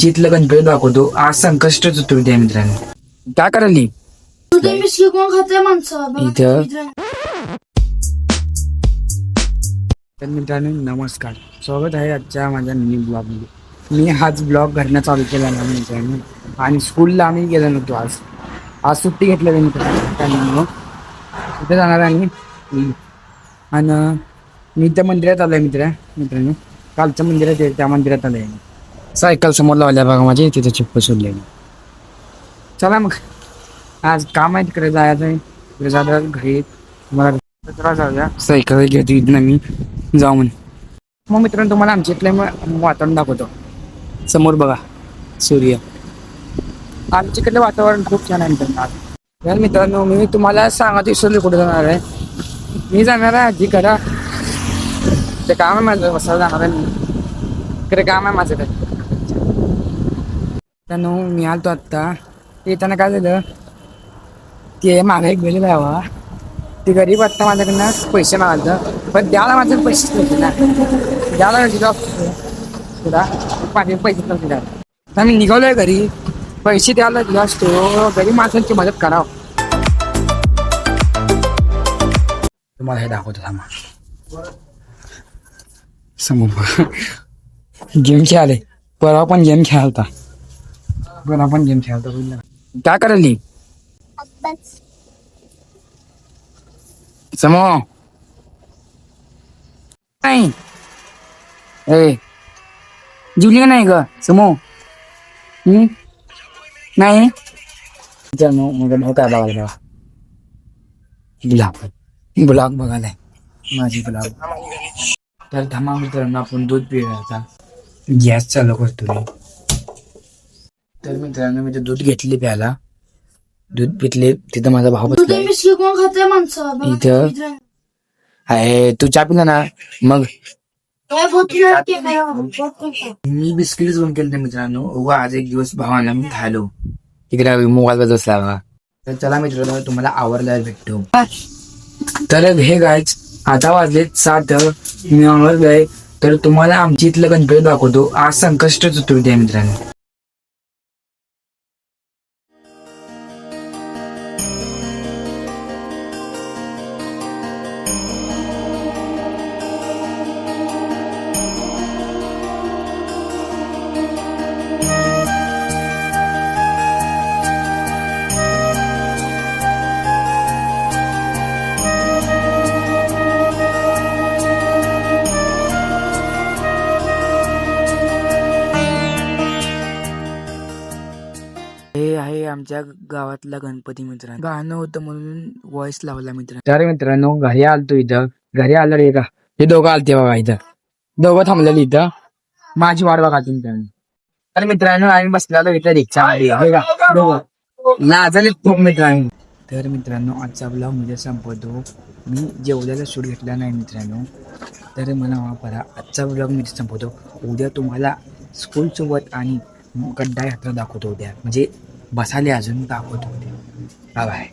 जिथलं गणपती दाखवतो आज संकष्ट चतुर्थी आहे मित्रांनो. काय करायली? ते बिस्किट कोण खाते. इथं- मित्रांनो. तर मित्रांनो नमस्कार. स्वागत आहे आजच्या माझ्या मिनी ब्लॉगमध्ये मी हाच ब्लॉग घरनं चालू केला ना मित्रांनो. आणि स्कूलला आम्ही गेलो नव्हतो आज. आज सुट्टी घेतलेली मित्रांनो. तिथे जाणार आहे आणि आणि मी त्या मंदिरात आलो आहे मित्र. मित्रांनो कालच्या मंदिरात त्या मंदिरात आलो आहे सायकल समोर लावल्या बघा माझी तिथे चिप्प सोडलेली. चला मग. आज काम आहे तिकडे जायचं आहे. तिकडे जायला घरी. मला कचरा जाऊया. सायकल घेतो इथनं मी. जाऊ म्हणे. मग मित्रांनो तुम्हाला आमच्या इथले वातावरण दाखवतो. समोर बघा सूर्य. आमच्या इकडलं वातावरण खूप छान आहे मित्रांनो. आज. मित्रांनो मी तुम्हाला सांगत विसरले कुठे जाणार आहे. मी जाणार आहे आजी करा ते काम आहे माझं बसायला जाणार आहे मी. इकडे काम आहे माझं काय त्यांना मी आलतो आत्ता. येताना काय झालं ते मागे एक गेलेला हवा ते गरीब आत्ता माझ्याकडनं पैसे मागायचं पण द्यायला माझे पैसेच नव्हते ना. द्यायला नव्हते तुला माझे पैसे नव्हते द्यायला तर मी निघालोय घरी. पैसे द्यायला दिला असतो. गरीब माणसांची मदत करावं. तुम्हाला हे दाखवतो थांबा. समोर गेम खेळाले. परवा पण गेम खेळालता. परवा पण गेम खेळालता बोलला काय करायली? समो. नाही. ए. जुली का नाही ग? समो. हम्म? नाही. जनो मग भाऊ काय बघायला बघा गुलाब गुलाब बघायलाय. माझी गुलाब तर धमा मित्रांनो आपण दूध आता. गॅस चालू करतो मी. तर मित्रांनो मी ते दूध घेतले प्यायला. दूध पितले तिथं माझा भाऊ ते बसलाय बिस्किट कोण खाते माणसं? बघा. इथं-. अरे तू चहा पिला ना? मग? मी बिस्किट बंद केलं मित्रांनो. उगा आज एक दिवस भावाला मी खालो तिकडे मोबाईल बसला बघा. तर चला मित्रांनो तुम्हाला आवडला भेटतो. तर हे गायच आता वाजले सात. मी आवडलोय तर तुम्हाला आमची इथलं गणपती दाखवतो. आज संकष्ट चतुर्थी आहे मित्रांनो. हे आहे आमच्या गावातला गणपती मित्रांनो. गाणं होतं म्हणून व्हॉइस लावला मित्र तर मित्रांनो घरी आलतो इथं. घरी आलं रे का हे दोघं आलते बघा इथं. दोघं थांबलेली इथं. माझी वाट बघा मित्रांनो. तर मित्रांनो आम्ही बसलेलो इथं रिक्षा लाजले खूप मित्रांनो. तर मित्रांनो आजचा ब्लॉगमध्ये संपवतो. मी जेवल्याला शूट घेतला नाही मित्रांनो. तर मला करा. आजचा ब्लॉग मी इथे संपवतो. उद्या तुम्हाला स्कूलसोबत आणि गड्डा यात्रा दाखवतो उद्या. म्हणजे बसाले अजून दाखवत होते. बाय